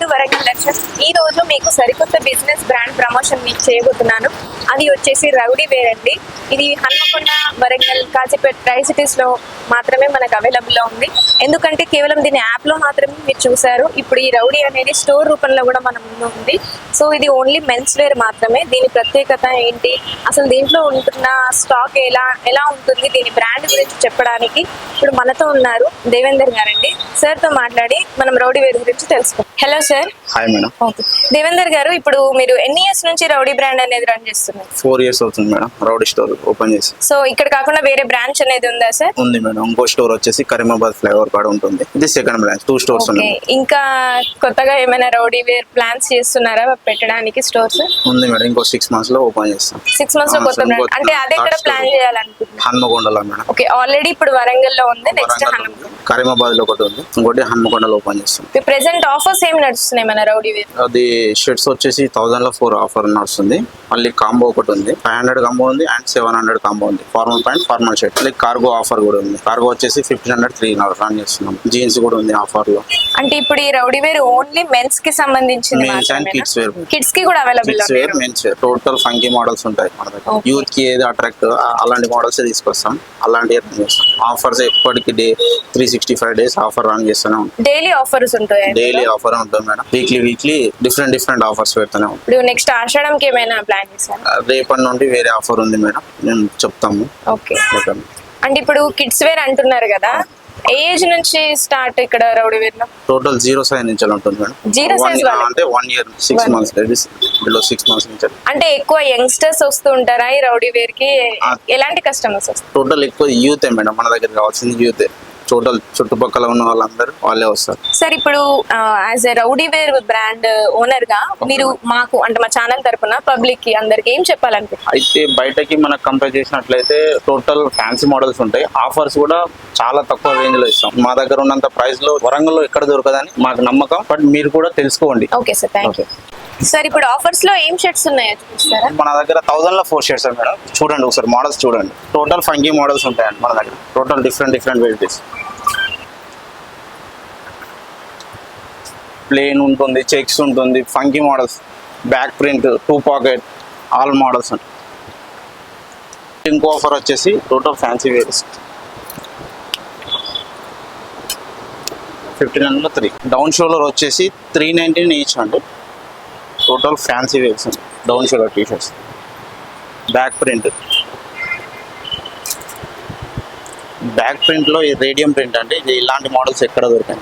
To Warangal lakhs ఈ రోజు మీకు సరికొత్త బిజినెస్ బ్రాండ్ ప్రమోషన్ మీకు చేయబోతున్నాను. అది వచ్చేసి రౌడీ వేర్ అండి. ఇది హన్మకొండ వరంగల్ కాజీపేట్ ట్రై సిటీస్లో మాత్రమే మనకు అవైలబుల్లో ఉంది. ఎందుకంటే కేవలం దీని యాప్లో మాత్రమే మీరు చూసారు ఇప్పుడు ఈ రౌడీ అనేది స్టోర్ రూపంలో కూడా మన ముందు ఉంది. సో ఇది ఓన్లీ మెన్స్ వేర్ మాత్రమే. దీని ప్రత్యేకత ఏంటి? అసలు దీంట్లో ఉంటున్న స్టాక్ ఎలా ఎలా ఉంటుంది? దీని బ్రాండ్ గురించి చెప్పడానికి ఇప్పుడు మనతో ఉన్నారు దేవేందర్ గారండి. సార్తో మాట్లాడి మనం రౌడీ వేర్ గురించి తెలుసుకుందాం. హలో సార్ ఓకే దేవేందర్ గారు ఇప్పుడు మీరు ఎన్ని ఇయర్స్ నుంచి రౌడీ బ్రాండ్ అనేది రన్ చేస్తున్నారు? ఫోర్ ఇయర్స్ అవుతుంది మేడం రౌడీ స్టోర్ ఓపెన్ చేసి. సో ఇక్కడ కాకుండా వేరే బ్రాంచ్ అనేది ఉందా సార్ ఉంది మేడం ఇంకో స్టోర్ వచ్చేసి కరీమాబాద్ ఫ్లైఓవర్ కాడ ఉంటుంది ఇది సెకండ్ బ్రాంచ్ టూ స్టోర్స్ ఉన్నాయి. ఇంకా కొత్తగా ఏమైనా రౌడీ వేర్ ప్లాన్స్ చేస్తున్నారా పెట్టడానికి స్టోర్స్? ఉంది మేడం ఇంకో సిక్స్ మంత్స్లో ఓపెన్ చేస్తాం. సిక్స్ మంత్స్లో కొత్త కొత్త అంటే అది third ప్లాన్ store. చేయాలనుకుంటున్నారు హన్మకొండలో మేడం. ఓకే ఆల్రెడీ ఇప్పుడు వరంగల్లో ఉంది నెక్స్ట్ హనుమ కరీమాబాద్లో ఒకటి ఉంది. ఇంకోటి హన్మకొండలో ఓపెన్ చేస్తాం. ప్రెసెంట్ ఆఫర్స్ ఏమి నడుస్తున్నాయి మన రౌడీ వేర్? అది షర్ట్స్ వచ్చేసి థౌసండ్లో ఫోర్ ఆఫర్ నడుస్తుంది. మళ్ళీ కాంబో ఒకటి ఉంది. ఫైవ్ హండ్రెడ్ కాంబో ఉంది అండ్ సెవెన్ హండ్రెడ్ కాంబో ఉంది. ఫార్మల్ ప్యాంట్ ఫార్మల్ షర్ట్ మళ్ళీ కార్గో ఆఫర్ కూడా ఉంది. కార్గో వచ్చేసి ఫిఫ్టీన్ హండ్రెడ్ త్రీ రన్ చేస్తున్నాం. జీన్స్ కూడా ఉంది ఆఫర్లో. అంటే ఇప్పుడు ఈ రౌడీ వేర్ ఓన్లీ మెన్స్కి సంబంధించింది మెన్స్ అండ్ కిడ్స్ వేర్. కిడ్స్కి కూడా available kids wear men's wear. Total funky models ఉంటాయి మన దగ్గర. యూత్కి ఏది అట్రాక్ట్ అలాంటి మోడల్స్ తీసుకొస్తాం. అలాంటి ఆఫర్స్ ఎప్పటికి day three sixty five days offer run చేస్తూనే ఉంటాం. డైలీ ఆఫర్స్ ఉంటాయి డైలీ ఆఫర్ ఉంటుంది madam. Weekly weekly different different offers పెడుతూనే ఉంటాం. ఇప్పుడు నెక్స్ట్ ఆషాఢంకి ఏమైనా ప్లాన్ చేశారు? రేపటి నుండి వేరే ఆఫర్ ఉంది మేడం. మేము చెప్తాము. ఓకే ఓకే అంటే ఇప్పుడు కిడ్స్ వేర్ అంటున్నారు కదా. ఏ ఏజ్ నుంచి స్టార్ట్ ఇక్కడ రౌడీ వేర్లో టోటల్ జీరో సైజ్ నుంచి ఉంటుంది మేడం. size వాళ్ళకి? అంటే one year six months below six months నుంచి. అంటే ఎక్కువ యంగ్స్టర్స్ వస్తూ ఉంటారా ఈ రౌడీ వేర్కి. ఎలాంటి కస్టమర్స్ వస్తారు టోటల్ ఎక్కువ యూతే మేడం మన దగ్గర కావాల్సింది యూతే టోటల్ చుట్టుపక్కల ఉన్న వాళ్ళందరూ వాళ్ళే వస్తారు. సార్ ఇప్పుడు as a Rowdy Wear brand ఓనర్గా మీరు మాకు అంటే మా ఛానల్ తరపున పబ్లిక్కి అందరికి ఏం చెప్పాలనుకుంటున్నారు? అయితే బయటకి మనకు కంపేర్ చేసినట్లయితే టోటల్ ఫ్యాన్సీ మోడల్స్ ఉంటాయి. ఆఫర్స్ కూడా చాలా తక్కువ రేంజ్లో ఇస్తాం. మా దగ్గర ఉన్నంత ప్రైస్లో వరంగల్లో ఎక్కడ దొరకదని మాకు నమ్మకం. బట్ మీరు కూడా తెలుసుకోండి. Okay sir thank you sir ఇప్పుడు ఆఫర్స్లో ఏం షర్ట్స్ ఉన్నాయో చూపిస్తారా? మన దగ్గర థౌసండ్లో ఫోర్ షర్ట్స్ మేడం. చూడండి ఒకసారి మోడల్స్ చూడండి. టోటల్ ఫంకీ మోడల్స్ ఉంటాయండి మన దగ్గర. Total different different varieties plain ఉంటుంది చెక్స్ ఉంటుంది funky models back print two pocket all models ఉంటాయి ఇంకో ఆఫర్ వచ్చేసి total fancy wears fifteen hundred three down shoulder వచ్చేసి త్రీ నైన్టీన్ ఈచ్ అండి. Total fancy wears down shoulder T shirts back print. Back ప్రింట్లో ఈ radium print అంటే ఇది ఇలాంటి మోడల్స్ ఎక్కడ దొరికాయి